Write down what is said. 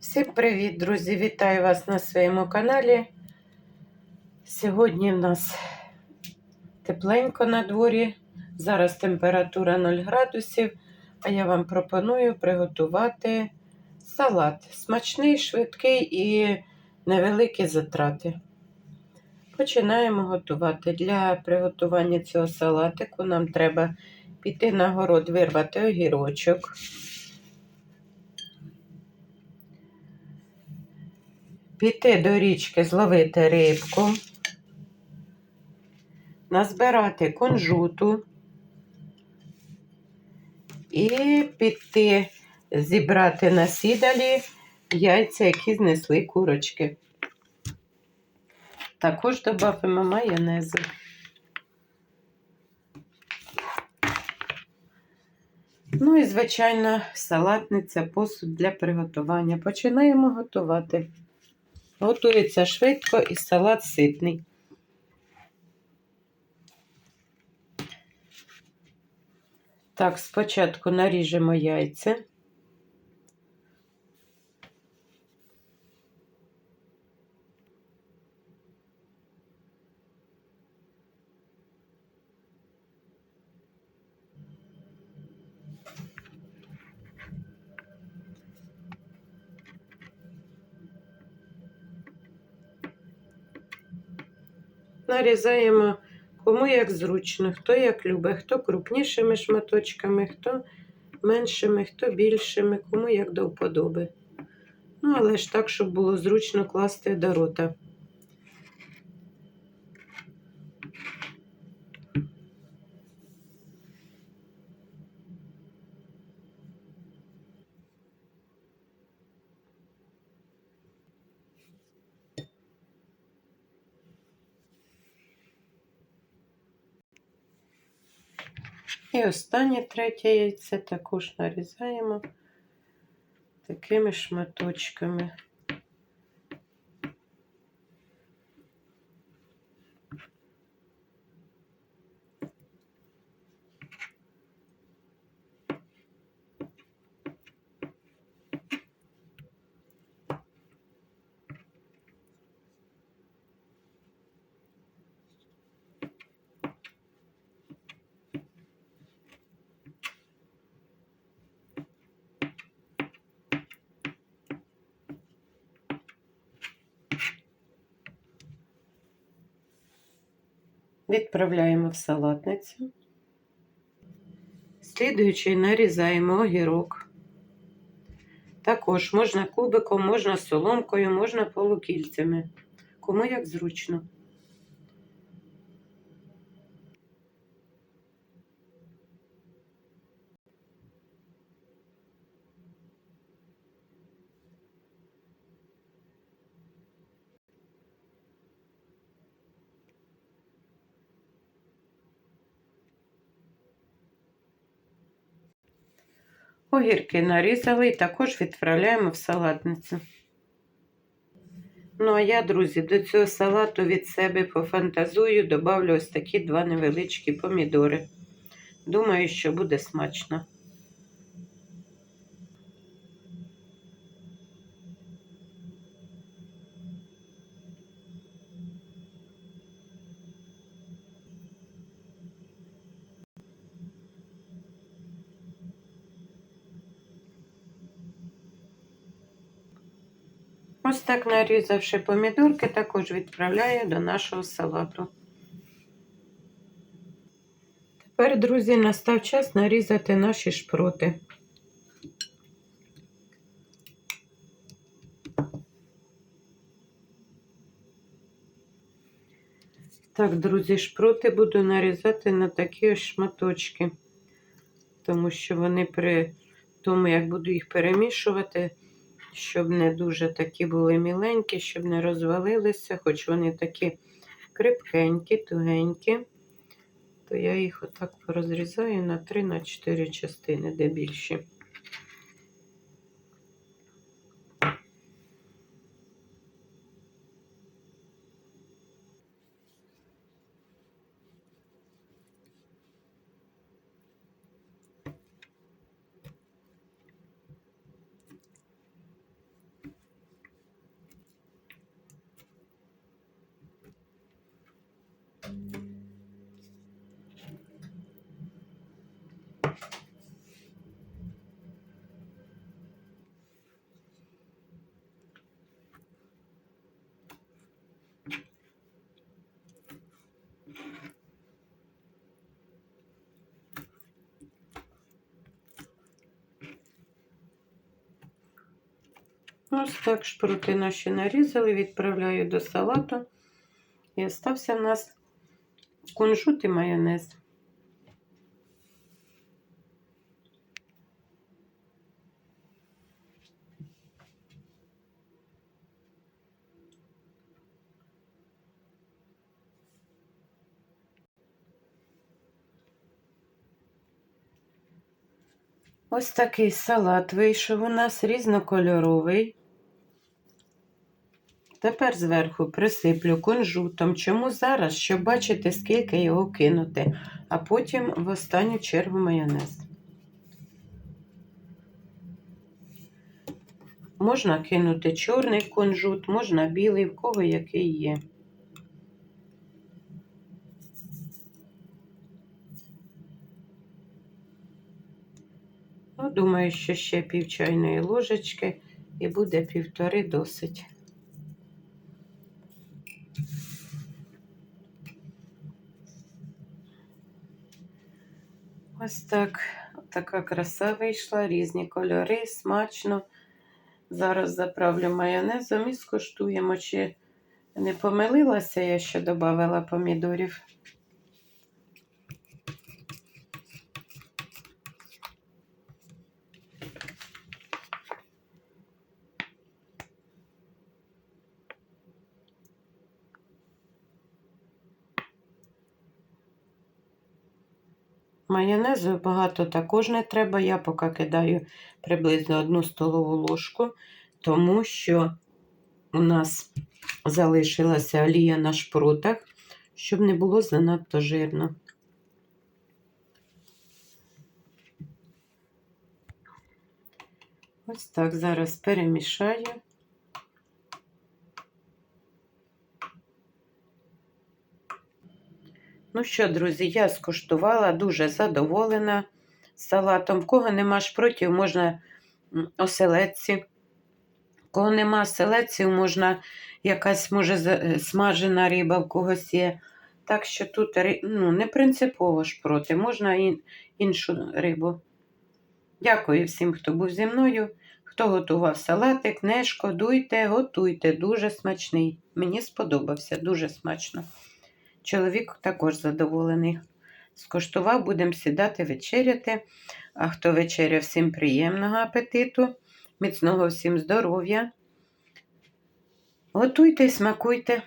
Всім привіт, друзі! Вітаю вас на своєму каналі. Сьогодні в нас тепленько на дворі. Зараз температура 0 градусів, а я вам пропоную приготувати салат. Смачний, швидкий і невеликі затрати. Починаємо готувати. Для приготування цього салатику нам треба піти на город, вирвати огірочок. Піти до річки, зловити рибку, назбирати кунжуту і піти зібрати на сідалі яйця, які знесли курочки. Також додамо майонезу. Ну і, звичайно, салатниця, посуд для приготування. Починаємо готувати. Готується швидко і салат ситний. Так, спочатку наріжемо яйця. Нарізаємо кому як зручно, хто як любить, хто крупнішими шматочками, хто меншими, хто більшими, кому як до вподоби. Ну, але ж так, щоб було зручно класти до рота. І останнє третє яйце також нарізаємо такими шматочками. Відправляємо в салатницю. Слідуючий нарізаємо огірок. Також можна кубиком, можна соломкою, можна полукільцями. Кому як зручно. Огірки нарізали і також відправляємо в салатницю. Ну, а я, друзі, до цього салату від себе пофантазую, добавлю ось такі два невеличкі помідори. Думаю, що буде смачно. Ось так нарізавши помідорки, також відправляю до нашого салату. Тепер, друзі, настав час нарізати наші шпроти. Так, друзі, шпроти буду нарізати на такі ось шматочки, тому що вони при тому, як буду їх перемішувати, щоб не дуже такі були міленькі, щоб не розвалилися, хоч вони такі крепкенькі, тугенькі, то я їх отак розрізаю на 3-4 частини, де більші. Ось так шпроти наші нарізали, відправляю до салату. І остався в нас кунжут і майонез. Ось такий салат вийшов у нас різнокольоровий. Тепер зверху присиплю кунжутом. Чому зараз? Щоб бачити, скільки його кинути, а потім в останню чергу майонез. Можна кинути чорний кунжут, можна білий, в кого який є. Ну, думаю, що ще пів чайної ложечки і буде півтори досить. Ось так, така краса вийшла, різні кольори, смачно. Зараз заправлю майонезом і скуштуємо, чи не помилилася я, що додавала помідорів. Майонезу багато також не треба. Я поки кидаю приблизно одну столову ложку, тому що у нас залишилася олія на шпротах, щоб не було занадто жирно. Ось так зараз перемішаю. Ну що, друзі, я скуштувала, дуже задоволена салатом. В кого нема шпротів, можна оселедці. В кого нема оселедців, можна якась, може, е, смажена риба в когось є. Так що тут ну, не принципово шпроти, можна іншу рибу. Дякую всім, хто був зі мною. Хто готував салатик, не шкодуйте, готуйте. Дуже смачний. Мені сподобався, дуже смачно. Чоловік також задоволений. Скуштував, будемо сідати вечеряти. А хто вечеряв, всім приємного апетиту, міцного всім здоров'я. Готуйте і смакуйте.